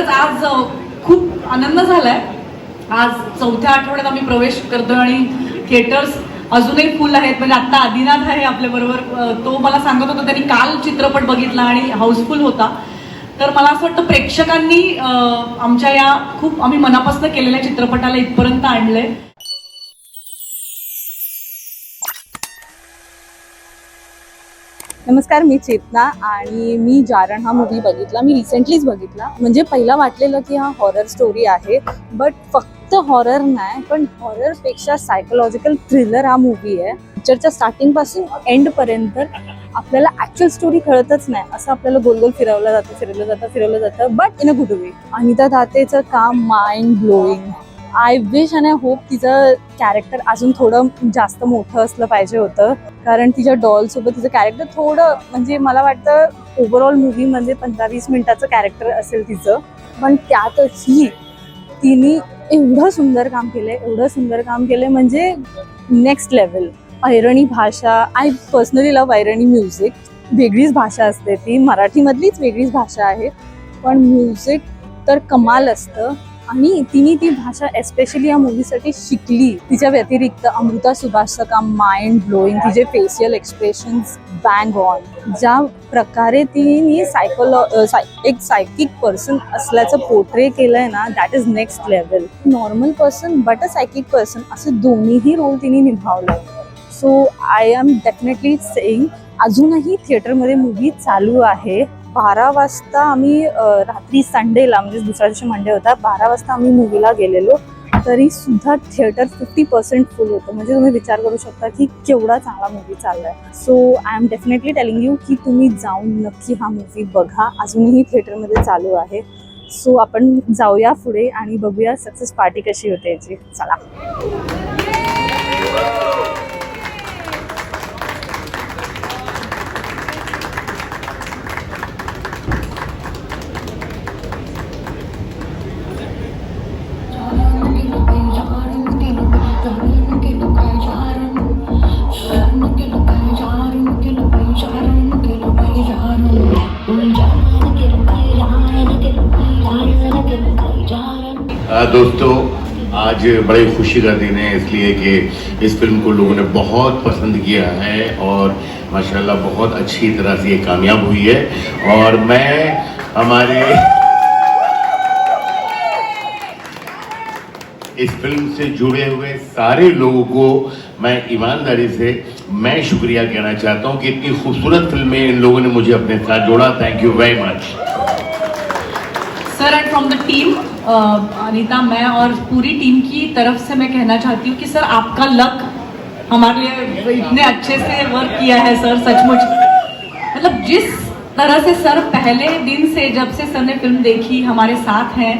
खरंच आज खूप आनंद झालाय. आज चौथ्या आठवड्यात आम्ही प्रवेश करतोय आणि थिएटर्स अजूनही फुल आहेत. म्हणजे आता आदिनाथ आहे आपल्या बरोबर. तो मला सांगत होता त्यांनी काल चित्रपट बघितला आणि हाऊसफुल होता. तर मला असं वाटतं प्रेक्षकांनी आमच्या या खूप आम्ही मनापासून केलेल्या चित्रपटाला इथपर्यंत आणलंय. नमस्कार मी चेतना आणि मी जारण. हा मूवी बघितला. मी रिसेंटलीच बघितला. म्हणजे पहिला वाटलेलं की हा हॉरर स्टोरी आहे बट फक्त हॉरर नाही पण हॉररपेक्षा सायकोलॉजिकल थ्रिलर हा मूवी आहे. पिक्चरच्या स्टार्टिंगपासून एंडपर्यंत आपल्याला ॲक्च्युअल स्टोरी कळतच नाही. असं आपल्याला गोल गोल फिरवलं जातं फिरवलं जातं फिरवलं जातं but in a good way Anita दातेचं काम माइंड ब्लोईंग आय विश आणि आय होप तिचं कॅरेक्टर अजून थोडं जास्त मोठं असलं पाहिजे होतं. कारण तिच्या डॉल सोबत तिचं कॅरेक्टर थोडं म्हणजे मला वाटतं ओव्हरऑल मूवीमध्ये पंधरा वीस मिनिटाचं कॅरेक्टर असेल तिचं. पण त्यातही तिने एवढं सुंदर काम केलंय एवढं सुंदर काम केलंय म्हणजे नेक्स्ट लेवल ऐरणी भाषा I personally love Airani music वेगळीच भाषा असते ती. मराठीमधलीच वेगळीच भाषा आहे. पण म्युझिक तर कमाल असतं. आणि तिने ती भाषा एस्पेशली या मूवीसाठी शिकली. तिच्या व्यतिरिक्त अमृता सुभाषचं काम माइंड ब्लोईंग तिचे फेशियल एक्सप्रेशन्स बँग ऑन ज्या प्रकारे तिने सायकोलॉ एक सायकिक पर्सन असल्याचं पोर्ट्रे केलंय ना that is next level normal person but a psychic person असे दोन्हीही रोल तिने निभावले so I am definitely saying अजूनही थिएटरमध्ये मूवी चालू आहे. बारा वाजता आम्ही रात्री संडेला म्हणजे दुसऱ्या दिवशी मंडे होता बारा वाजता आम्ही मूवीला गेलेलो. तरी सुद्धा थिएटर फिफ्टी पर्सेंट फुल होतं. म्हणजे तुम्ही विचार करू शकता की केवढा चांगला मूवी चाललाय. So I am definitely telling you की तुम्ही जाऊन नक्की हा मूवी बघा. अजूनही थिएटरमध्ये चालू आहे. सो आपण जाऊया पुढे आणि बघूया सक्सेस पार्टी कशी होते याची. चला. दोस्तों, आज बड़ी खुशी का दिन है, इसलिए कि इस फ़िल्म को लोगों ने बहुत पसंद किया है और माशाल्लाह बहुत अच्छी तरह से ये कामयाब हुई है। और मैं, हमारे इस फ़िल्म से जुड़े हुए सारे लोगों को मैं ईमानदारी से, मैं शुक्रिया कहना चाहता हूँ कि इतनी खूबसूरत फ़िल्म में इन लोगों ने मुझे अपने साथ जोड़ा। Thank you very much sir and from the team Anita मैं और पूरी टीम की तरफ़ से मैं कहना चाहती हूँ कि सर आपका लक हमारे लिए इतने अच्छे से वर्क किया है सर सचमुच। मतलब जिस तरह से सर पहले दिन से जब से सर ने फ़िल्म देखी, हमारे साथ हैं,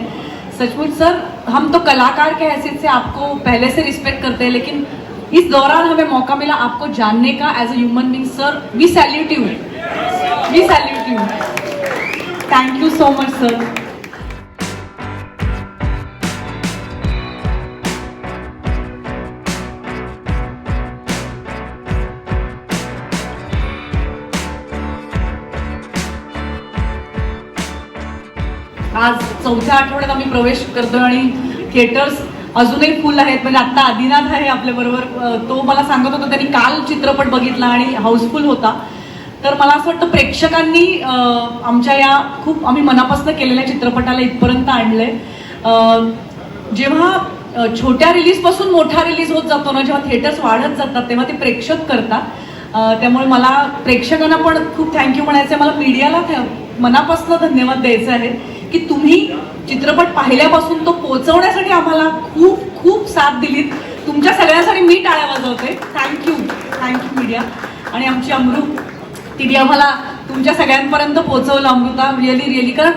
सचमुच सर हम तो कलाकार के हैसियत से आपको पहले से रिस्पेक्ट करते हैं, लेकिन इस दौरान हमें मौका मिला आपको जानने का as a human being sir we salute you we salute you thank you so much sir आज चौथ्या आठवड्यात आम्ही प्रवेश करतोय आणि थिएटर्स अजूनही फुल आहेत. म्हणजे आत्ता आदिनाथ आहे आपल्या बरोबर. तो मला सांगत होता त्यांनी काल चित्रपट बघितला आणि हाऊसफुल होता. तर मला असं वाटतं प्रेक्षकांनी आमच्या या खूप आम्ही मनापासून केलेल्या चित्रपटाला इथपर्यंत आणलंय. जेव्हा छोट्या रिलीजपासून मोठा रिलीज होत जातो ना जेव्हा थिएटर्स वाढत जातात तेव्हा ते प्रेक्षक करतात. त्यामुळे मला प्रेक्षकांना पण खूप थँक्यू म्हणायचं आहे मला मीडियाला मनापासून धन्यवाद द्यायचे आहे. की तुम्ही चित्रपट पाहिल्यापासून तो पोहोचवण्यासाठी आम्हाला खूप खूप साथ दिलीत. तुमच्या सगळ्यांसाठी मी टाळ्या वाजवते. थँक्यू थँक्यू मीडिया आणि आमची अमृत तिने आम्हाला तुमच्या सगळ्यांपर्यंत पोहोचवलं अमृता रिअली रिअली कारण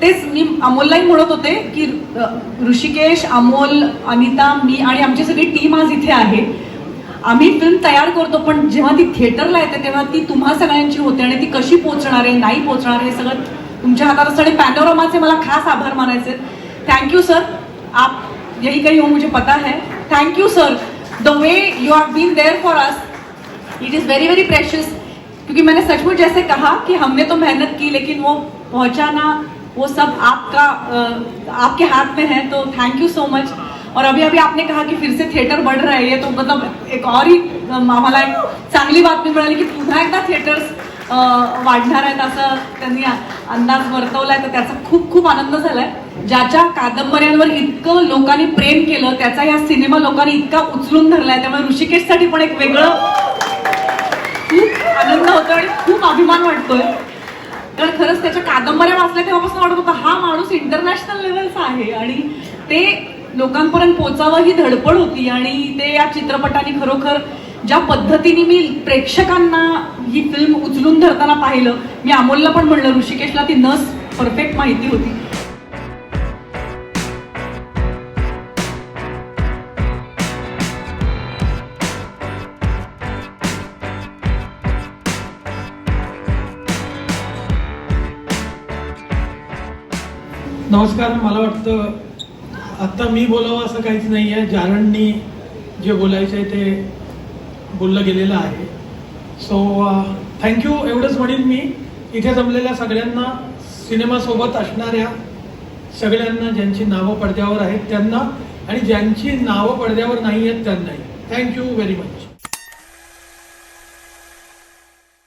तेच मी अमोललाही म्हणत होते की ऋषिकेश अमोल अनिता मी आणि आमची सगळी टीम आज इथे आहे. आम्ही फिल्म तयार करतो पण जेव्हा ती थिएटरला येते तेव्हा ती तुम्हा सगळ्यांची होते आणि ती कशी पोचणार आहे नाही पोचणार आहे हे सगळं तुमच्या हातात असतं आणि पॅनोरमाचे मला खास आभार मानायचे यू सर आप यही कही हो, मुझे पता है. Thank you sir the way you are been there for us it is very very precious क्योंकि मैंने सचमुच जैसे कहा कि हमने तो मेहनत की, लेकिन वो पहुंचाना, वो सब आपका आपके हाथ में है तो थैंक यू सो मच और अभी अभी आपने कहा कि फिर से थिएटर बढ़ रहा है, ये तो मतलब एक और ही आम्हाला एक चांगली बातमी मिळाली की पुन्हा एकदा थिएटर्स वाढणार आहेत असं त्यांनी अंदाज वर्तवलाय. तर त्याचा खूप खूप आनंद झालाय. ज्याच्या कादंबऱ्यांवर इतकं लोकांनी प्रेम केलं त्याचा या सिनेमा लोकांनी इतका उचलून धरलाय. त्यामुळे ऋषिकेशसाठी पण एक वेगळं खूप आनंद होतो आणि खूप अभिमान वाटतोय. कारण खरंच त्याच्या कादंबऱ्या वाचल्या तेव्हापासून वाटत होतं हा माणूस इंटरनॅशनल लेवलचा आहे. आणि ते लोकांपर्यंत पोचावं ही धडपड होती. आणि ते या चित्रपटाने खरोखर ज्या पद्धतीने मी प्रेक्षकांना ही फिल्म उचलून धरताना पाहिलं मी अमोलला पण म्हणलं ऋषिकेशला ती नस परफेक्ट माहिती होती. नमस्कार मला वाटतं आत्ता मी बोलावं असं काहीच नाही आहे जारणनी जे बोलायचं आहे ते बोललं गेलेलं आहे. सो थँक्यू uh, एवढंच म्हणेन मी. इथे जमलेल्या सगळ्यांना सिनेमासोबत असणाऱ्या सगळ्यांना ज्यांची नावं पडद्यावर आहेत त्यांना आणि ज्यांची नावं पडद्यावर नाही आहेत त्यांनाही. Thank you very much